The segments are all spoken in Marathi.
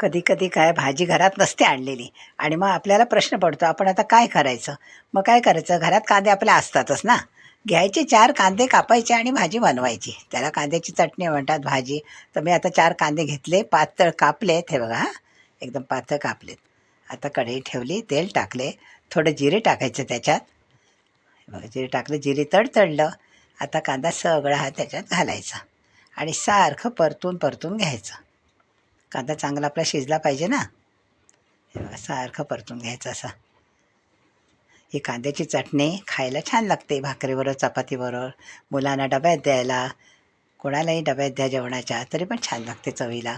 कधी कधी काय भाजी घरात नसते आणलेली. आणि मग आपल्याला प्रश्न पडतो आपण आता काय करायचं? मग काय करायचं? घरात कांदे आपल्या असतातच ना. घ्यायचे चार कांदे कापायचे आणि भाजी बनवायची. त्याला कांद्याची चटणी म्हणतात भाजी. तर मी आता चार कांदे घेतले पातळ कापलेत. हे बघा एकदम पातळ कापलेत. आता कढई ठेवली तेल टाकले. थोडं जिरे टाकायचं त्याच्यात. हे बघा जिरे टाकलं जिरे तडतडलं. आता कांदा सगळा हा त्याच्यात घालायचा. आणि सारखं परतून परतून घ्यायचं. कांदा चांगला आपला शिजला पाहिजे ना. हे बघा सारखं परतून घ्यायचं असा. ही कांद्याची चटणी खायला छान लागते भाकरीबरोबर चपातीबरोबर. मुलांना डब्यात द्यायला कोणालाही डब्यात द्या जेवणाच्या तरी पण छान लागते चवीला.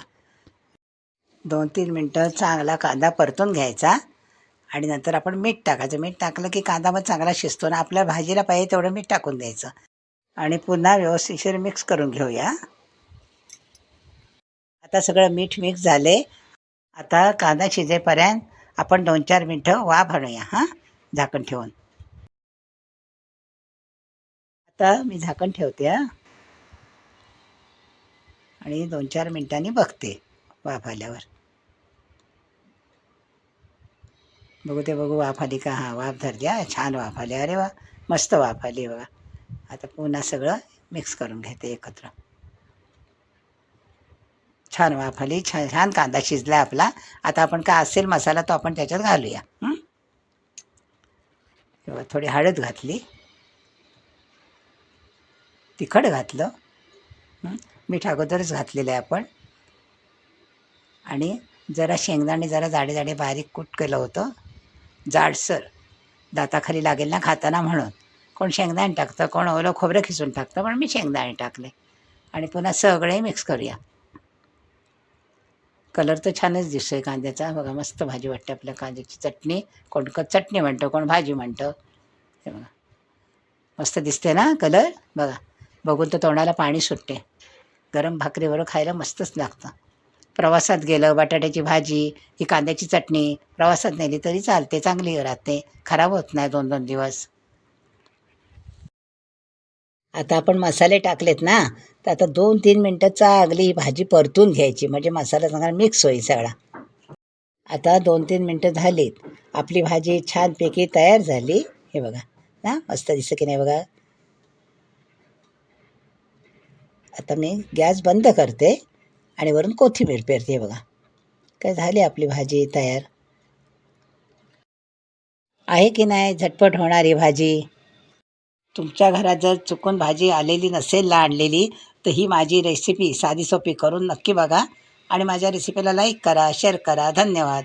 दोन तीन मिनटं चांगला कांदा परतून घ्यायचा आणि नंतर आपण मीठ टाकायचं. मीठ टाकलं की कांदा मग चांगला शिजतो ना आपल्या भाजीला पाहिजे तेवढं मीठ टाकून द्यायचं. आणि पुन्हा व्यवस्थितशीर मिक्स करून घेऊया. आता सगळं मीठ मिक्स झाले. आता कांदा शिजेपर्यंत आपण दोन चार मिनटं वाफ आणूया हां? झाकण ठेवून. आता मी झाकण ठेवते हां? आणि दोन चार मिनटांनी बघते वाफ आल्यावर. बघू ते बघू वाफ आली का? हां वाफ धरली हा छान वाफ आली. अरे वा मस्त वाफ आली बघा. आता पुन्हा सगळं मिक्स करून घेते एकत्र. छान वाफली छान छान कांदा शिजला आपला. आता आपण काय असेल मसाला तो आपण त्याच्यात घालूया. तेव्हा थोडी हळद घातली. तिखट घातलं. मीठ अगोदरच घातलेलं आहे आपण. आणि जरा शेंगदाणे जरा जाडे जाडे बारीक कूट केलं होतं. जाडसर. दाताखाली लागेल ना खाताना म्हणून. कोण शेंगदाणे टाकतं कोण ओलं खोबरं खिसून टाकतं पण मी शेंगदाणे टाकले. आणि पुन्हा सगळे मिक्स करूया. कलर तर छानच दिसतोय कांद्याचा. बघा मस्त भाजी वाटते आपल्या कांद्याची. चटणी कोण क चटणी म्हणतं कोण भाजी म्हणतं. हे बघा. मस्त दिसते ना कलर? बघा. बघून तर तोंडाला पाणी सुटते गरम भाकरीबरोबर खायला मस्तच लागतं. प्रवासात गेलं बटाट्याची भाजी ही कांद्याची चटणी प्रवासात नेली तरी चालते चांगली राहते. खराब होत नाही दोन दोन दिवस. आता आपण मसाले टाकलेत ना तर आता दोन तीन मिनटं चांगली ही भाजी परतून घ्यायची म्हणजे मसाला चांगला मिक्स होईल सगळा. आता दोन तीन मिनटं झालीत. आपली भाजी छानपैकी तयार झाली. हे बघा. ना मस्त दिसतं की नाही बघा? आता मी गॅस बंद करते आणि वरून कोथिंबीर पेरते बघा. काय झाली आपली भाजी तयार? आहे की नाही? झटपट होणारी भाजी? तुमच्या घरात जर चुकून भाजी आलेली नसेल ना आणलेली तर ही माझी रेसिपी साधी सोपी करून नक्की बघा. आणि माझ्या रेसिपीला लाईक करा शेअर करा. धन्यवाद.